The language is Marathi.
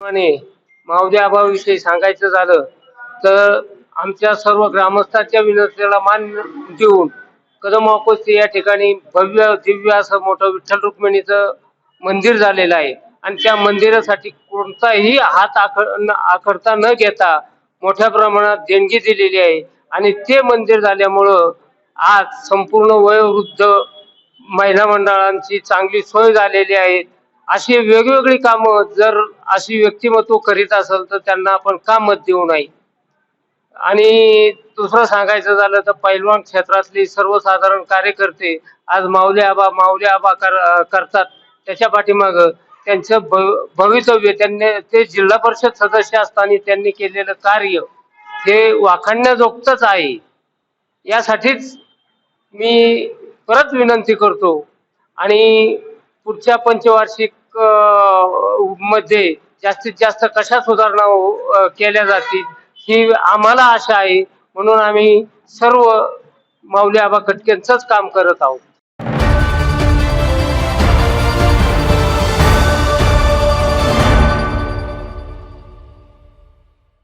आणि माऊली सांगायचं झालं तर आमच्या सर्व ग्रामस्थांच्या विनंतीला मान देऊन कदम अकोस्ती या ठिकाणी भव्य दिव्य असं मोठं विठ्ठल रुक्मिणीचं मंदिर झालेलं आहे. आणि त्या मंदिरासाठी कोणताही हात आखड न- आखडता न घेता मोठ्या प्रमाणात देणगी दिलेली आहे. आणि ते मंदिर झाल्यामुळं आज संपूर्ण वयोवृद्ध महिला मंडळांची चांगली सोय झालेली आहे. अशी वेगवेगळी कामं जर अशी व्यक्तिमत्व करीत असेल तर त्यांना आपण का मत देऊ नये. आणि दुसरं सांगायचं झालं तर पैलवान क्षेत्रातले सर्वसाधारण कार्यकर्ते आज माऊली आबा माऊली आबा कर करतात. त्याच्या पाठीमाग त्यांचं भ- भवितव्य त्यांनी ते जिल्हा परिषद सदस्य असताना त्यांनी केलेलं कार्य हे वाखाणण्याजोगतच आहे. यासाठीच मी परत विनंती करतो. आणि पुढच्या पंचवार्षिक मध्ये जास्तीत जास्त कशा सुधारणा केल्या जातील ही आम्हाला आशा आहे. म्हणून आम्ही सर्व माऊली आबा कटकेंचंच काम करत आहोत.